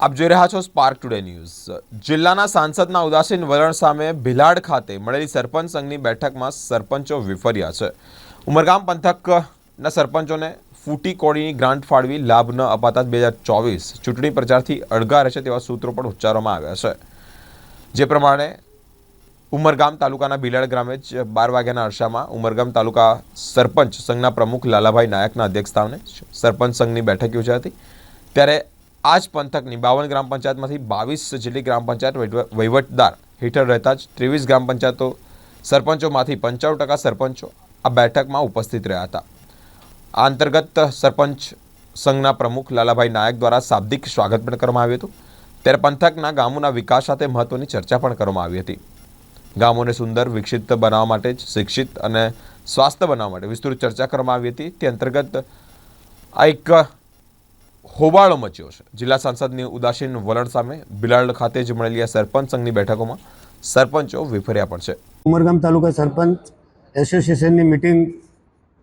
આપ જોઈ રહ્યા છો સ્પાર્ક ટુડે ન્યૂઝ જિલ્લાના સાંસદના ઉદાસીન વલણ સામે ભિલાડ ખાતે મળેલી સરપંચ સંઘની બેઠકમાં સરપંચો વિફર્યા છે. ઉમરગામ પંથકના સરપંચોને ફૂટી કોડીની ગ્રાન્ટ ફાળવી લાભ ન અપાતા બે હજાર ચોવીસ ચૂંટણી પ્રચારથી અળગા રહેશે તેવા સૂત્રો પણ ઉચ્ચારવામાં આવ્યા છે. જે પ્રમાણે ઉમરગામ તાલુકાના ભિલાડ ગ્રામે જ બાર વાગ્યાના અરસામાં ઉમરગામ તાલુકા સરપંચ સંઘના પ્રમુખ લાલાભાઈ નાયકના અધ્યક્ષસ્થાને સરપંચ સંઘની બેઠક યોજાઈ હતી. ત્યારે આ જ પંથકની બાવન ગ્રામ પંચાયતમાંથી બાવીસ જેટલી ગ્રામ પંચાયત વહીવ- વહીવટદાર હેઠળ રહેતા જ ત્રેવીસ ગ્રામ પંચાયતો સરપંચોમાંથી પંચાણું ટકા સરપંચો આ બેઠકમાં ઉપસ્થિત રહ્યા હતા. આ અંતર્ગત સરપંચ સંઘના પ્રમુખ લાલાભાઈ નાયક દ્વારા શાબ્દિક સ્વાગત પણ કરવામાં આવ્યું હતું. ત્યારે પંથકના ગામોના વિકાસ સાથે મહત્વની ચર્ચા પણ કરવામાં આવી હતી. ગામોને સુંદર, વિકસિત બનાવવા માટે જ, શિક્ષિત અને સ્વાસ્થ્ય બનાવવા માટે વિસ્તૃત ચર્ચા કરવામાં આવી હતી. તે અંતર્ગત આ એક હોબાળો મચ્યો છે. જિલ્લા સાંસદની ઉદાસીન વલણ સામે બિલાડ ખાતે જ મળેલી આ સરપંચ સંઘની બેઠકોમાં સરપંચો વિફર્યા પણ છે. ઉમરગામ તાલુકા સરપંચ એસોસિએશનની મિટિંગ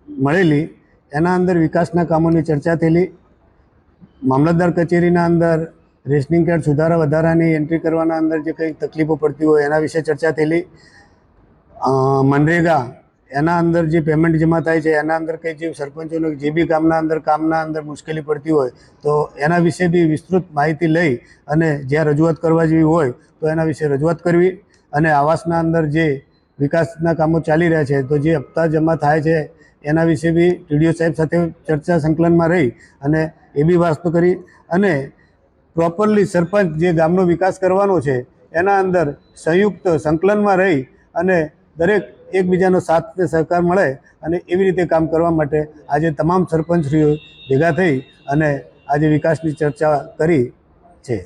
મળેલી, એના અંદર વિકાસના કામોની ચર્ચા થયેલી, મામલતદાર કચેરીના અંદર રેશનિંગ કાર્ડ સુધારા વધારાની એન્ટ્રી કરવાના અંદર જે કંઈ તકલીફો પડતી હોય એના વિશે ચર્ચા થયેલી. મનરેગા એના અંદર જે પેમેન્ટ જમા થાય છે, એના અંદર કંઈ જે સરપંચોને જે બી કામના અંદર કામના અંદર મુશ્કેલી પડતી હોય, તો એના વિશે બી વિસ્તૃત માહિતી લઈ અને જ્યાં રજૂઆત કરવા જેવી હોય, તો એના વિશે રજૂઆત કરવી અને આવાસના અંદર જે વિકાસના કામો ચાલી રહ્યા છે, તો જે હપ્તા જમા થાય છે, એના વિશે બી ટીડીઓ સાહેબ સાથે ચર્ચા સંકલનમાં રહી અને એ બી વાસ્તુ કરી અને પ્રોપરલી સરપંચ જે ગામનો વિકાસ કરવાનો છે, એના અંદર સંયુક્ત સંકલનમાં રહી અને દરેક એકબીજાનો સાથ અને સહકાર મળે અને એવી રીતે કામ કરવા માટે આજે તમામ સરપંચશ્રીઓ ભેગા થઈ અને આજે વિકાસની ચર્ચા કરી છે.